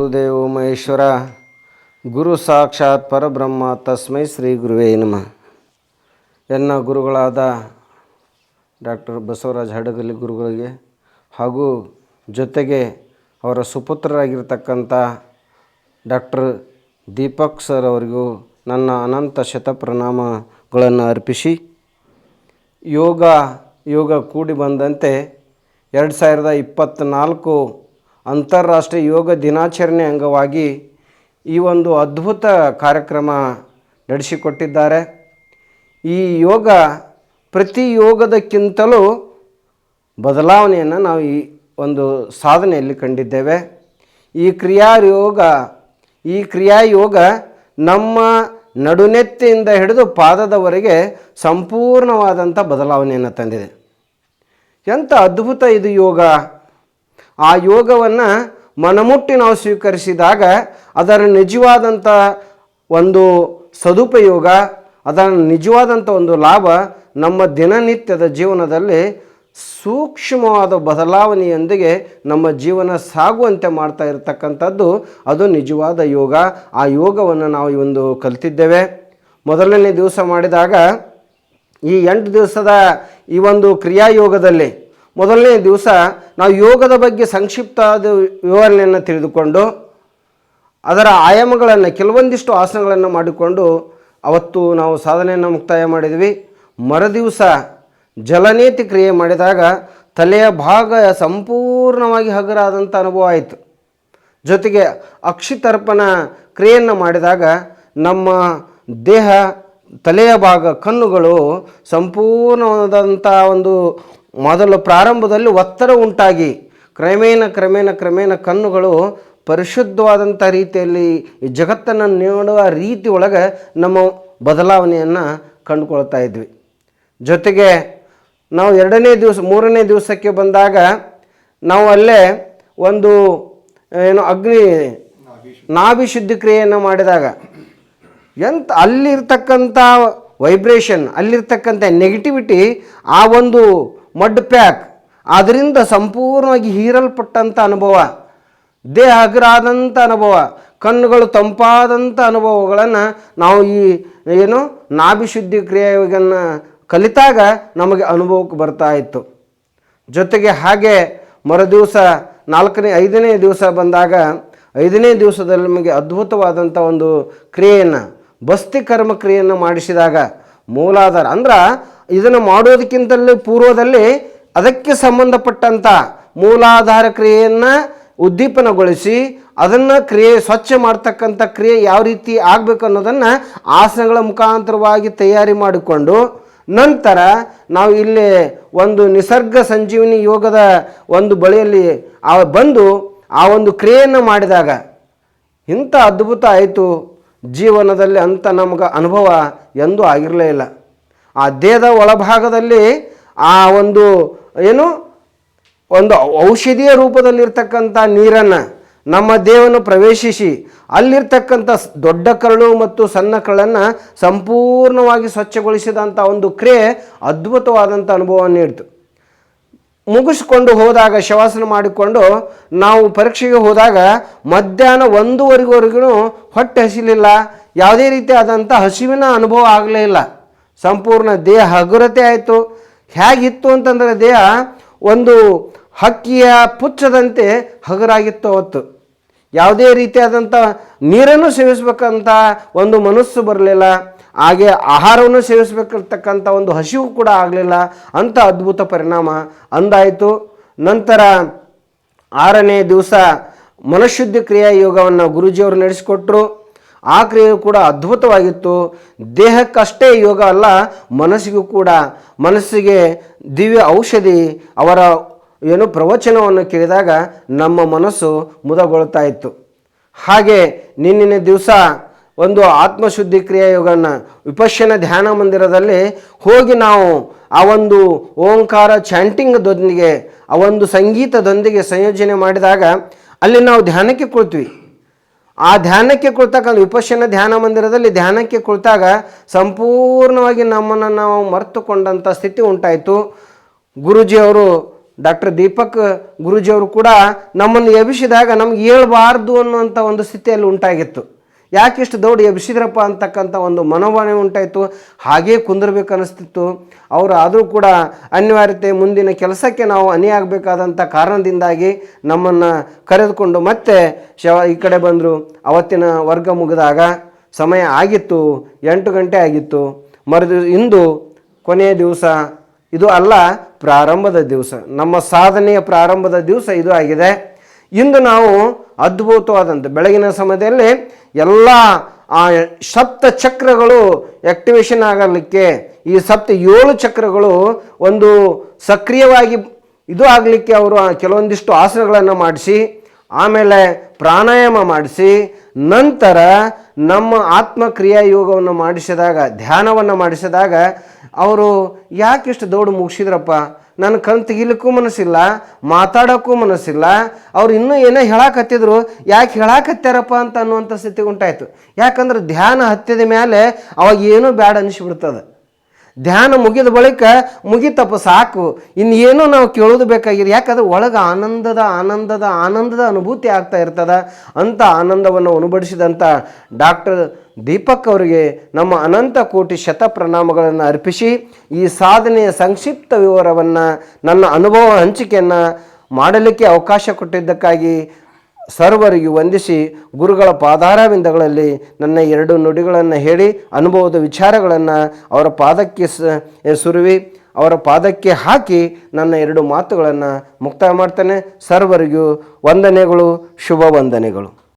ಗುರುದೇವ ಮಹೇಶ್ವರ. ಗುರು ಸಾಕ್ಷಾತ್ ಪರಬ್ರಹ್ಮ, ತಸ್ಮೈ ಶ್ರೀ ಗುರುವೇ ನಮಃ. ಎನ್ನ ಗುರುಗಳಾದ ಡಾಕ್ಟರ್ ಬಸವರಾಜ್ ಹಡಗಲಿ ಗುರುಗಳಿಗೆ ಹಾಗೂ ಜೊತೆಗೆ ಅವರ ಸುಪುತ್ರರಾಗಿರ್ತಕ್ಕಂಥ ಡಾಕ್ಟರ್ ದೀಪಕ್ ಸರ್ ಅವರಿಗೂ ನನ್ನ ಅನಂತ ಶತಪ್ರಣಾಮಗಳನ್ನು ಅರ್ಪಿಸಿ, ಯೋಗ ಯೋಗ ಕೂಡಿ ಬಂದಂತೆ ಎರಡು ಸಾವಿರದ ಇಪ್ಪತ್ತ್ನಾಲ್ಕು ಅಂತಾರಾಷ್ಟ್ರೀಯ ಯೋಗ ದಿನಾಚರಣೆ ಅಂಗವಾಗಿ ಈ ಒಂದು ಅದ್ಭುತ ಕಾರ್ಯಕ್ರಮ ನಡೆಸಿಕೊಟ್ಟಿದ್ದಾರೆ. ಈ ಯೋಗ ಪ್ರತಿ ಯೋಗದಕ್ಕಿಂತಲೂ ಬದಲಾವಣೆಯನ್ನು ನಾವು ಈ ಒಂದು ಸಾಧನೆಯಲ್ಲಿ ಕಂಡಿದ್ದೇವೆ. ಈ ಕ್ರಿಯಾಯೋಗ ಈ ಕ್ರಿಯಾಯೋಗ ನಮ್ಮ ನಡುನೆತ್ತಿಯಿಂದ ಹಿಡಿದು ಪಾದದವರೆಗೆ ಸಂಪೂರ್ಣವಾದಂಥ ಬದಲಾವಣೆಯನ್ನು ತಂದಿದೆ. ಎಂಥ ಅದ್ಭುತ ಇದು ಯೋಗ! ಆ ಯೋಗವನ್ನು ಮನಮುಟ್ಟಿ ನಾವು ಸ್ವೀಕರಿಸಿದಾಗ ಅದರ ನಿಜವಾದಂಥ ಒಂದು ಸದುಪಯೋಗ, ಅದರ ನಿಜವಾದಂಥ ಒಂದು ಲಾಭ ನಮ್ಮ ದಿನನಿತ್ಯದ ಜೀವನದಲ್ಲಿ ಸೂಕ್ಷ್ಮವಾದ ಬದಲಾವಣೆಯೊಂದಿಗೆ ನಮ್ಮ ಜೀವನ ಸಾಗುವಂತೆ ಮಾಡ್ತಾ ಇರತಕ್ಕಂಥದ್ದು ಅದು ನಿಜವಾದ ಯೋಗ. ಆ ಯೋಗವನ್ನು ನಾವು ಇವೊಂದು ಒಂದು ಕಲ್ತಿದ್ದೇವೆ. ಮೊದಲನೇ ದಿವಸ ಮಾಡಿದಾಗ ಈ ಎಂಟು ದಿವಸದ ಈ ಒಂದು ಕ್ರಿಯಾಯೋಗದಲ್ಲಿ ಮೊದಲನೇ ದಿವಸ ನಾವು ಯೋಗದ ಬಗ್ಗೆ ಸಂಕ್ಷಿಪ್ತವಾದ ವಿವರಣೆಯನ್ನು ತಿಳಿದುಕೊಂಡು ಅದರ ಆಯಾಮಗಳನ್ನು ಕೆಲವೊಂದಿಷ್ಟು ಆಸನಗಳನ್ನು ಮಾಡಿಕೊಂಡು ಅವತ್ತು ನಾವು ಸಾಧನೆಯನ್ನು ಮುಕ್ತಾಯ ಮಾಡಿದ್ವಿ. ಮರುದಿವಸ ಜಲನೇತಿ ಕ್ರಿಯೆ ಮಾಡಿದಾಗ ತಲೆಯ ಭಾಗ ಸಂಪೂರ್ಣವಾಗಿ ಹಗುರಾದಂಥ ಅನುಭವ ಆಯಿತು. ಜೊತೆಗೆ ಅಕ್ಷಿತರ್ಪಣ ಕ್ರಿಯೆಯನ್ನು ಮಾಡಿದಾಗ ನಮ್ಮ ದೇಹ, ತಲೆಯ ಭಾಗ, ಕಣ್ಣುಗಳು ಸಂಪೂರ್ಣವಾದಂಥ ಒಂದು ಮೊದಲು ಪ್ರಾರಂಭದಲ್ಲಿ ಒತ್ತಡ ಉಂಟಾಗಿ ಕ್ರಮೇಣ ಕ್ರಮೇಣ ಕ್ರಮೇಣ ಕಣ್ಣುಗಳು ಪರಿಶುದ್ಧವಾದಂಥ ರೀತಿಯಲ್ಲಿ ಈ ಜಗತ್ತನ್ನು ನೋಡುವ ರೀತಿ ಒಳಗೆ ನಮ್ಮ ಬದಲಾವಣೆಯನ್ನು ಕಂಡುಕೊಳ್ತಾ ಇದ್ವಿ. ಜೊತೆಗೆ ನಾವು ಎರಡನೇ ದಿವಸ, ಮೂರನೇ ದಿವಸಕ್ಕೆ ಬಂದಾಗ ನಾವು ಅಲ್ಲೇ ಒಂದು, ಏನು ಅಗ್ನಿ ನಾಭಿ ಶುದ್ಧಿ ಕ್ರಿಯೆಯನ್ನು ಮಾಡಿದಾಗ ಎಂತ ಅಲ್ಲಿರ್ತಕ್ಕಂಥ ವೈಬ್ರೇಷನ್ ಅಲ್ಲಿರ್ತಕ್ಕಂಥ ನೆಗೆಟಿವಿಟಿ ಆ ಒಂದು ಮಡ್ ಪ್ಯಾಕ್. ಅದರಿಂದ ಸಂಪೂರ್ಣವಾಗಿ ಹೀರಲ್ಪಟ್ಟಂಥ ಅನುಭವ ದೇಹ ಹಗರಾದಂಥ ಅನುಭವ, ಕಣ್ಣುಗಳು ತಂಪಾದಂಥ ಅನುಭವಗಳನ್ನು ನಾವು ಈ ಏನು ನಾಭಿಶುದ್ಧಿ ಕ್ರಿಯೆಯನ್ನು ಕಲಿತಾಗ ನಮಗೆ ಅನುಭವಕ್ಕೆ ಬರ್ತಾ ಇತ್ತು. ಜೊತೆಗೆ ಹಾಗೆ ಮರುದಿವಸ ನಾಲ್ಕನೇ, ಐದನೇ ದಿವಸ ಬಂದಾಗ, ಐದನೇ ದಿವಸದಲ್ಲಿ ನಮಗೆ ಅದ್ಭುತವಾದಂಥ ಒಂದು ಕ್ರಿಯೆಯನ್ನು, ಬಸ್ತಿ ಕರ್ಮ ಕ್ರಿಯೆಯನ್ನು ಮಾಡಿಸಿದಾಗ, ಮೂಲಾಧಾರ ಅಂದ್ರೆ ಇದನ್ನು ಮಾಡೋದಕ್ಕಿಂತಲೂ ಪೂರ್ವದಲ್ಲಿ ಅದಕ್ಕೆ ಸಂಬಂಧಪಟ್ಟಂಥ ಮೂಲಾಧಾರ ಕ್ರಿಯೆಯನ್ನು ಉದ್ದೀಪನಗೊಳಿಸಿ ಅದನ್ನು ಕ್ರಿಯೆ, ಸ್ವಚ್ಛ ಮಾಡ್ತಕ್ಕಂಥ ಕ್ರಿಯೆ ಯಾವ ರೀತಿ ಆಗಬೇಕು ಅನ್ನೋದನ್ನು ಆಸನಗಳ ಮುಖಾಂತರವಾಗಿ ತಯಾರಿ ಮಾಡಿಕೊಂಡು ನಂತರ ನಾವು ಇಲ್ಲಿ ಒಂದು ನಿಸರ್ಗ ಸಂಜೀವಿನಿ ಯೋಗದ ಒಂದು ಬಳಿಯಲ್ಲಿ ಆ ಬಂದು ಆ ಒಂದು ಕ್ರಿಯೆಯನ್ನು ಮಾಡಿದಾಗ ಇಂಥ ಅದ್ಭುತ ಆಯಿತು ಜೀವನದಲ್ಲಿ ಅಂಥ ನಮಗೆ ಅನುಭವ ಎಂದೂ ಆಗಿರಲೇ ಇಲ್ಲ. ಆ ದೇಹದ ಒಳಭಾಗದಲ್ಲಿ ಆ ಒಂದು ಏನು ಒಂದು ಔಷಧಿಯ ರೂಪದಲ್ಲಿರ್ತಕ್ಕಂಥ ನೀರನ್ನು ನಮ್ಮ ದೇಹವನ್ನು ಪ್ರವೇಶಿಸಿ ಅಲ್ಲಿರ್ತಕ್ಕಂಥ ದೊಡ್ಡ ಕರಳು ಮತ್ತು ಸಣ್ಣ ಕರಳನ್ನು ಸಂಪೂರ್ಣವಾಗಿ ಸ್ವಚ್ಛಗೊಳಿಸಿದಂಥ ಒಂದು ಕ್ರಿಯೆ ಅದ್ಭುತವಾದಂಥ ಅನುಭವ ನೀಡ್ತು. ಮುಗಿಸ್ಕೊಂಡು ಹೋದಾಗ, ಶವಾಸನ ಮಾಡಿಕೊಂಡು ನಾವು ಪರೀಕ್ಷೆಗೆ ಹೋದಾಗ ಮಧ್ಯಾಹ್ನ ಒಂದೂವರೆಗೂ ಹೊಟ್ಟೆ ಹಸಿಲಿಲ್ಲ. ಯಾವುದೇ ರೀತಿಯಾದಂಥ ಹಸಿವಿನ ಅನುಭವ ಆಗಲೇ ಇಲ್ಲ. ಸಂಪೂರ್ಣ ದೇಹ ಹಗುರತೆ ಆಯಿತು. ಹೇಗಿತ್ತು ಅಂತಂದರೆ ದೇಹ ಒಂದು ಹಕ್ಕಿಯ ಪುಚ್ಚದಂತೆ ಹಗುರಾಗಿತ್ತು ಅವತ್ತು. ಯಾವುದೇ ರೀತಿಯಾದಂಥ ನೀರನ್ನು ಸೇವಿಸಬೇಕಂತ ಒಂದು ಮನಸ್ಸು ಬರಲಿಲ್ಲ. ಹಾಗೆ ಆಹಾರವನ್ನು ಸೇವಿಸ್ಬೇಕಿರ್ತಕ್ಕಂಥ ಒಂದು ಹಸಿವು ಕೂಡ ಆಗಲಿಲ್ಲ. ಅಂಥ ಅದ್ಭುತ ಪರಿಣಾಮ ಅಂದಾಯಿತು. ನಂತರ ಆರನೇ ದಿವಸ ಮನಃಶುದ್ಧಿ ಕ್ರಿಯಾ ಯೋಗವನ್ನು ಗುರೂಜಿಯವರು ನಡೆಸಿಕೊಟ್ರು. ಆ ಕ್ರಿಯೆಯು ಕೂಡ ಅದ್ಭುತವಾಗಿತ್ತು. ದೇಹಕ್ಕಷ್ಟೇ ಯೋಗ ಅಲ್ಲ, ಮನಸ್ಸಿಗೂ ಕೂಡ. ಮನಸ್ಸಿಗೆ ದಿವ್ಯ ಔಷಧಿ, ಅವರ ಏನು ಪ್ರವಚನವನ್ನು ಕೇಳಿದಾಗ ನಮ್ಮ ಮನಸ್ಸು ಮುದಗೊಳ್ತಾ ಇತ್ತು. ಹಾಗೆ ನಿನ್ನಿನ ದಿವಸ ಒಂದು ಆತ್ಮಶುದ್ಧಿ ಕ್ರಿಯಾ ಯೋಗನ ವಿಪಶ್ಯನ ಧ್ಯಾನ ಮಂದಿರದಲ್ಲಿ ಹೋಗಿ ನಾವು ಆ ಒಂದು ಓಂಕಾರ ಚಾಂಟಿಂಗ್ದೊಂದಿಗೆ, ಆ ಒಂದು ಸಂಗೀತದೊಂದಿಗೆ ಸಂಯೋಜನೆ ಮಾಡಿದಾಗ ಅಲ್ಲಿ ನಾವು ಧ್ಯಾನಕ್ಕೆ ಕುಳ್ತೀವಿ. ಆ ಧ್ಯಾನಕ್ಕೆ ಕುಳಿತಕ್ಕಂಥ ವಿಪಶ್ಯನ ಧ್ಯಾನ ಮಂದಿರದಲ್ಲಿ ಧ್ಯಾನಕ್ಕೆ ಕುಳಿತಾಗ ಸಂಪೂರ್ಣವಾಗಿ ನಮ್ಮನ್ನು ನಾವು ಮರೆತುಕೊಂಡಂಥ ಸ್ಥಿತಿ ಉಂಟಾಯಿತು. ಗುರುಜಿಯವರು ಡಾಕ್ಟರ್ ದೀಪಕ್ ಗುರುಜಿಯವರು ಕೂಡ ನಮ್ಮನ್ನು ಎಬ್ಬಿಸಿದಾಗ ನಮ್ಗೆ ಹೇಳ್ಬಾರ್ದು ಅನ್ನುವಂಥ ಒಂದು ಸ್ಥಿತಿಯಲ್ಲಿ ಉಂಟಾಗಿತ್ತು. ಯಾಕಿಷ್ಟು ದೌಡ್ ಎಬ್ಸಿದ್ರಪ್ಪ ಅಂತಕ್ಕಂಥ ಒಂದು ಮನೋಭಾವನೆ ಉಂಟಾಯಿತು. ಹಾಗೇ ಕುಂದಿರ್ಬೇಕು ಅನ್ನಿಸ್ತಿತ್ತು ಅವರು ಆದರೂ ಕೂಡ ಅನಿವಾರ್ಯತೆ ಮುಂದಿನ ಕೆಲಸಕ್ಕೆ ನಾವು ಅನಿಯಾಗಬೇಕಾದಂಥ ಕಾರಣದಿಂದಾಗಿ ನಮ್ಮನ್ನು ಕರೆದುಕೊಂಡು ಮತ್ತೆ ಶವ ಈ ಕಡೆ ಬಂದರು. ಅವತ್ತಿನ ವರ್ಗ ಮುಗಿದಾಗ ಸಮಯ ಆಗಿತ್ತು. ಎಂಟು ಗಂಟೆ ಆಗಿತ್ತು. ಮರುದಿ ಇಂದು ಕೊನೆಯ ದಿವಸ. ಇದು ಅಲ್ಲ ಪ್ರಾರಂಭದ ದಿವಸ. ನಮ್ಮ ಸಾಧನೆಯ ಪ್ರಾರಂಭದ ದಿವಸ ಇದು ಆಗಿದೆ. ಇಂದು ನಾವು ಅದ್ಭುತವಾದಂಥ ಬೆಳಗಿನ ಸಮಯದಲ್ಲಿ ಎಲ್ಲ ಆ ಸಪ್ತ ಚಕ್ರಗಳು ಆಕ್ಟಿವೇಶನ್ ಆಗಲಿಕ್ಕೆ, ಈ ಸಪ್ತ ಏಳು ಚಕ್ರಗಳು ಒಂದು ಸಕ್ರಿಯವಾಗಿ ಇದು ಆಗಲಿಕ್ಕೆ ಅವರು ಕೆಲವೊಂದಿಷ್ಟು ಆಸನಗಳನ್ನು ಮಾಡಿಸಿ, ಆಮೇಲೆ ಪ್ರಾಣಾಯಾಮ ಮಾಡಿಸಿ, ನಂತರ ನಮ್ಮ ಆತ್ಮಕ್ರಿಯಾ ಯೋಗವನ್ನು ಮಾಡಿಸಿದಾಗ, ಧ್ಯಾನವನ್ನು ಮಾಡಿಸಿದಾಗ ಅವರು ಯಾಕಿಷ್ಟು ದೌಡು ಮುಗಿಸಿದ್ರಪ್ಪ? ನನ್ನ ಕಣ್ ತೆಗಿಲಿಕ್ಕೂ ಮನಸ್ಸಿಲ್ಲ, ಮಾತಾಡೋಕ್ಕೂ ಮನಸ್ಸಿಲ್ಲ. ಅವ್ರು ಇನ್ನೂ ಏನೋ ಹೇಳಾಕತ್ತಿದ್ರು, ಯಾಕೆ ಹೇಳಾಕತ್ಯಾರಪ್ಪ ಅಂತ ಅನ್ನುವಂಥ ಸ್ಥಿತಿ ಉಂಟಾಯಿತು. ಯಾಕಂದ್ರೆ ಧ್ಯಾನ ಹತ್ತಿದ ಮೇಲೆ ಅವಾಗ ಏನೂ ಬ್ಯಾಡ ಅನಿಸ್ಬಿಡ್ತದೆ. ಧ್ಯಾನ ಮುಗಿದ ಬಳಿಕ ಮುಗಿತಪ್ಪ ಸಾಕು. ಇನ್ನೇನು ನಾವು ಕೇಳೋದು ಬೇಕಾಗಿರಿ ಯಾಕಂದ್ರೆ ಒಳಗೆ ಆನಂದದ ಆನಂದದ ಆನಂದದ ಅನುಭೂತಿ ಆಗ್ತಾ ಇರ್ತದ. ಅಂಥ ಆನಂದವನ್ನು ಅನುಭವಿಸಿದಂಥ ಡಾಕ್ಟರ್ ದೀಪಕ್ ಅವರಿಗೆ ನಮ್ಮ ಅನಂತ ಕೋಟಿ ಶತ ಪ್ರಣಾಮಗಳನ್ನು ಅರ್ಪಿಸಿ, ಈ ಸಾಧನೆಯ ಸಂಕ್ಷಿಪ್ತ ವಿವರವನ್ನು, ನನ್ನ ಅನುಭವ ಹಂಚಿಕೆಯನ್ನು ಮಾಡಲಿಕ್ಕೆ ಅವಕಾಶ ಕೊಟ್ಟಿದ್ದಕ್ಕಾಗಿ ಸರ್ವರಿಗೂ ವಂದಿಸಿ ಗುರುಗಳ ಪಾದಾರವಿಂದಗಳಲ್ಲಿ ನನ್ನ ಎರಡು ನುಡಿಗಳನ್ನು ಹೇಳಿ ಅನುಭವದ ವಿಚಾರಗಳನ್ನು ಅವರ ಪಾದಕ್ಕೆ ಸುರುವಿ, ಅವರ ಪಾದಕ್ಕೆ ಹಾಕಿ ನನ್ನ ಎರಡು ಮಾತುಗಳನ್ನು ಮುಕ್ತಾಯ ಮಾಡ್ತೇನೆ. ಸರ್ವರಿಗೂ ವಂದನೆಗಳು, ಶುಭ ವಂದನೆಗಳು.